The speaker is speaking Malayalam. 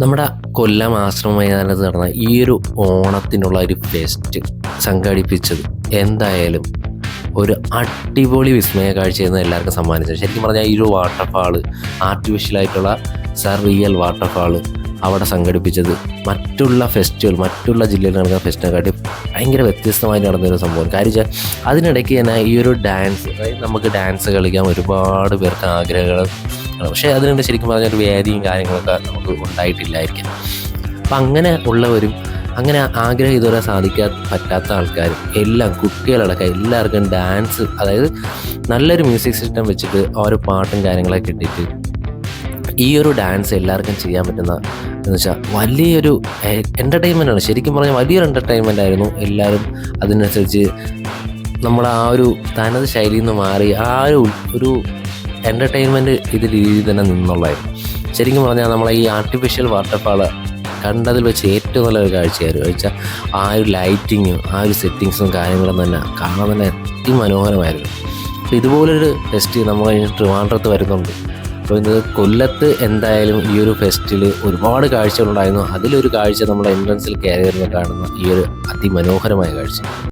നമ്മുടെ കൊല്ലം ആശ്രമ മൈതാനത്ത് നടന്ന ഈ ഒരു ഓണത്തിനുള്ള ഒരു ഫെസ്റ്റ് സംഘടിപ്പിച്ചത് എന്തായാലും ഒരു അടിപൊളി വിസ്മയ കാഴ്ചയെന്ന് എല്ലാവർക്കും സമ്മാനിച്ചത്. ശരിക്കും പറഞ്ഞാൽ ഈ ഒരു വാട്ടർഫാൾ ആർട്ടിഫിഷ്യലായിട്ടുള്ള സർ റിയൽ വാട്ടർഫാൾ അവിടെ സംഘടിപ്പിച്ചത് മറ്റുള്ള ഫെസ്റ്റിവൽ മറ്റുള്ള ജില്ലയിൽ നടക്കുന്ന ഫെസ്റ്റിനെക്കാട്ടി ഭയങ്കര വ്യത്യസ്തമായി നടന്നൊരു സംഭവം കാര്യം അതിനിടയ്ക്ക് തന്നെ ഈ ഒരു ഡാൻസ് നമുക്ക് ഡാൻസ് കളിക്കാൻ ഒരുപാട് പേർക്ക് ആഗ്രഹങ്ങൾ പക്ഷേ അതിനുണ്ട് ശരിക്കും പറഞ്ഞാൽ ഒരു വേദിയും കാര്യങ്ങളൊക്കെ നമുക്ക് ഉണ്ടായിട്ടില്ലായിരിക്കും. അപ്പം അങ്ങനെ ഉള്ളവരും അങ്ങനെ ആഗ്രഹം ഇതുവരെ സാധിക്കാൻ പറ്റാത്ത ആൾക്കാരും എല്ലാം കുട്ടികളടക്കം എല്ലാവർക്കും ഡാൻസ് അതായത് നല്ലൊരു മ്യൂസിക് സിസ്റ്റം വെച്ചിട്ട് ഓരോ പാട്ടും കാര്യങ്ങളൊക്കെ ഇട്ടിട്ട് ഈ ഒരു ഡാൻസ് എല്ലാവർക്കും ചെയ്യാൻ പറ്റുന്ന എന്ന് വെച്ചാൽ വലിയൊരു എന്റർടൈൻമെന്റ് ആണ്. ശരിക്കും പറഞ്ഞാൽ വലിയൊരു എന്റർടൈൻമെന്റ് ആയിരുന്നു എല്ലാവരും അതിനനുസരിച്ച് നമ്മുടെ ആ ഒരു തനത് ശൈലിയിൽ നിന്ന് മാറി ആ ഒരു ഒരു എന്റർടൈൻമെന്റ് ഇത് രീതിയിൽ തന്നെ നിന്നുള്ളതായിരുന്നു. ശരിക്കും പറഞ്ഞാൽ നമ്മളെ ഈ ആർട്ടിഫിഷ്യൽ വാട്ടർഫാൾ കണ്ടതിൽ വെച്ച് ഏറ്റവും നല്ലൊരു കാഴ്ചയായിരുന്നു വെച്ചാൽ ആ ഒരു ലൈറ്റിങ്ങും ആ ഒരു സെറ്റിങ്സും കാര്യങ്ങളും തന്നെ കാണാൻ തന്നെ അതിമനോഹരമായിരുന്നു. അപ്പോൾ ഇതുപോലൊരു ഫെസ്റ്റ് നമ്മൾ ട്രിവാൻഡ്രത്ത് വരുന്നുണ്ട്. അപ്പോൾ ഇത് കൊല്ലത്ത് എന്തായാലും ഈ ഒരു ഫെസ്റ്റിൽ ഒരുപാട് കാഴ്ചകളുണ്ടായിരുന്നു അതിലൊരു കാഴ്ച നമ്മുടെ എൻട്രൻസിൽ കയറി വരുന്ന കാണുന്ന ഈ ഒരു അതിമനോഹരമായ കാഴ്ച.